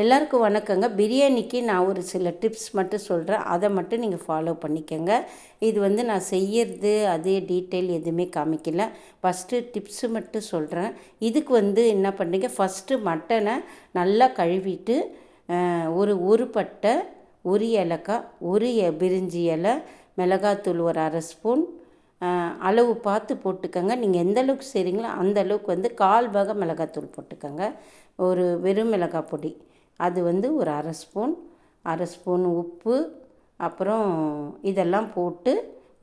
எல்லாருக்கும் வணக்கங்க. பிரியாணிக்கு நான் ஒரு சில டிப்ஸ் மட்டும் சொல்கிறேன் அதை மட்டும் நீங்கள் ஃபாலோ பண்ணிக்கோங்க. இது வந்து நான் செய்யறது அதே டீட்டெயில் எதுவுமே காமிக்கல. ஃபஸ்ட்டு டிப்ஸு மட்டும் சொல்கிறேன் இதுக்கு வந்து என்ன பண்ணுறீங்க ஃபஸ்ட்டு மட்டனை நல்லா கழுவிட்டு ஒரு ஒரு பட்டை ஒரு ஏலக்காய் ஒரு பிரிஞ்சி இலை மிளகாத்தூள் ஒரு அரை ஸ்பூன் அளவு பார்த்து போட்டுக்கோங்க. நீங்கள் எந்த அளவுக்கு செய்கிறீங்களோ அந்த அளவுக்கு வந்து கால் பாக மிளகாத்தூள் போட்டுக்கோங்க. ஒரு வெறும் மிளகாய் பொடி. அது வந்து ஒரு அரை ஸ்பூன் அரை ஸ்பூன் உப்பு அப்புறம் இதெல்லாம் போட்டு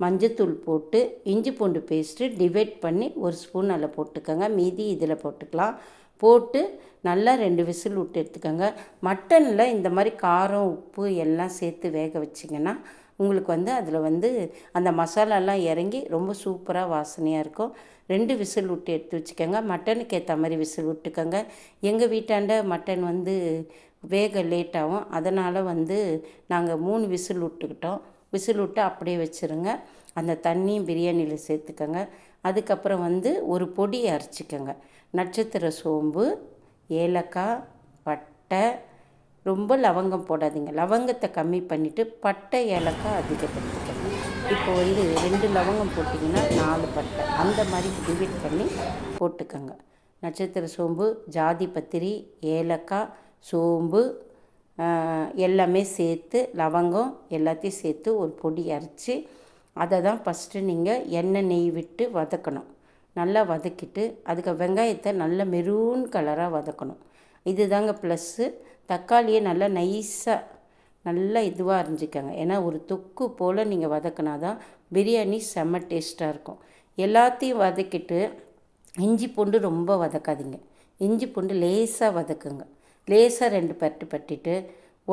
மஞ்சத்தூள் போட்டு இஞ்சி பூண்டு பேஸ்ட்டு டிவைட் பண்ணி ஒரு ஸ்பூன் அதில் போட்டுக்கோங்க. மீதி இதில் போட்டுக்கலாம். போட்டு நல்லா ரெண்டு விசில் விட்டு எடுத்துக்கோங்க. மட்டனில் இந்த மாதிரி காரம் உப்பு எல்லாம் சேர்த்து வேக வச்சிங்கன்னா உங்களுக்கு வந்து அதில் வந்து அந்த மசாலாலாம் இறங்கி ரொம்ப சூப்பராக வாசனையாக இருக்கும். ரெண்டு விசில் விட்டு எடுத்து வச்சுக்கோங்க. மட்டனுக்கு ஏற்ற மாதிரி விசில் விட்டுக்கோங்க. எங்கள் வீட்டாண்ட மட்டன் வந்து வேக லேட் ஆகும். அதனால் வந்து நாங்கள் மூணு விசில் விட்டுக்கிட்டோம். விசில் விட்டு அப்படியே வச்சுருங்க. அந்த தண்ணியும் பிரியாணியில் சேர்த்துக்கோங்க. அதுக்கப்புறம் வந்து ஒரு பொடி அரைச்சிக்கோங்க. நட்சத்திர சோம்பு ஏலக்காய் பட்டை ரொம்ப லவங்கம் போடாதீங்க. லவங்கத்தை கம்மி பண்ணிவிட்டு பட்டை ஏலக்காய் அதிகப்படுத்திக்கணும் இப்போ வந்து ரெண்டு லவங்கம் போட்டிங்கன்னா நாலு பட்டை. அந்த மாதிரி டிவைட் பண்ணி போட்டுக்கோங்க. நட்சத்திர சோம்பு ஜாதி பத்திரி ஏலக்காய் சோம்பு எல்லாமே சேர்த்து லவங்கம் எல்லாத்தையும் சேர்த்து ஒரு பொடி அரைச்சி அதை தான் ஃபஸ்ட்டு நீங்கள் எண்ணெய் நெய் விட்டு வதக்கணும். நல்லா வதக்கிட்டு அதுக்கு வெங்காயத்தை நல்ல மெரூன் கலராக வதக்கணும். இதுதாங்க ப்ளஸ்ஸு தக்காளியை நல்லா நைஸாக நல்லா இதுவாக அரிஞ்சிக்கங்க. ஏன்னா ஒரு தொக்கு போல் நீங்கள் வதக்கினா தான் பிரியாணி செம்ம டேஸ்ட்டாக இருக்கும். எல்லாத்தையும் வதக்கிட்டு இஞ்சி பூண்டு ரொம்ப வதக்காதீங்க. இஞ்சி பூண்டு லேசாக வதக்குங்க. லேசாக ரெண்டு பட்டு பட்டிட்டு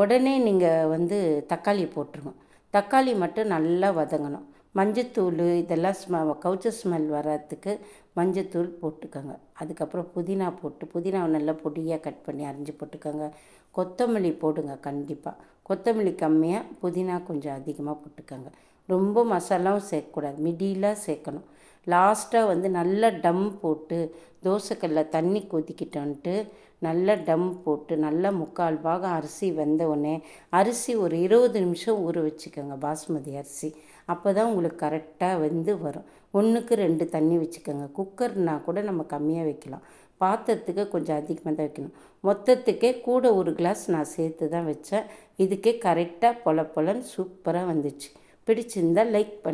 உடனே நீங்கள் வந்து தக்காளியை போட்டுருங்க. தக்காளி மட்டும் நல்லா வதங்கணும். மஞ்சத்தூள் இதெல்லாம் ஸ்ம கவுச்ச ஸ்மெல் வர்றதுக்கு மஞ்சத்தூள் போட்டுக்கோங்க. அதுக்கப்புறம் புதினா போட்டு புதினாவை நல்லா பொடியாக கட் பண்ணி அரிஞ்சு போட்டுக்கோங்க. கொத்தமல்லி போடுங்க கண்டிப்பாக கொத்தமல்லி கம்மியாக புதினா கொஞ்சம் அதிகமாக போட்டுக்கோங்க. ரொம்ப மசாலாவும் சேர்க்கக்கூடாது மிடியிலாக சேர்க்கணும். லாஸ்ட்டாக வந்து நல்லா டம் போட்டு தோசைக்கல்ல தண்ணி கொதிக்கிட்டோன்ட்டு நல்லா டம் போட்டு நல்லா முக்கால் பாகம் அரிசி வெந்த உடனே அரிசி ஒரு இருபது நிமிஷம் ஊற வச்சுக்கோங்க பாஸ்மதி அரிசி. அப்போ தான் உங்களுக்கு கரெக்டாக வெந்து வரும். ஒன்றுக்கு ரெண்டு தண்ணி வச்சுக்கோங்க. குக் குக்கர்னா கூட நம்ம கம்மியாக வைக்கலாம். பாத்திரத்துக்கு கொஞ்சம் அதிகமாக தான் வைக்கணும். மொத்தத்துக்கே கூட ஒரு கிளாஸ் நான் சேர்த்து தான் வச்சேன். இதுக்கே கரெக்டாக பொல பொலன்னு சூப்பராக வந்துச்சு. பிடிச்சிருந்தா லைக் பண்ணி.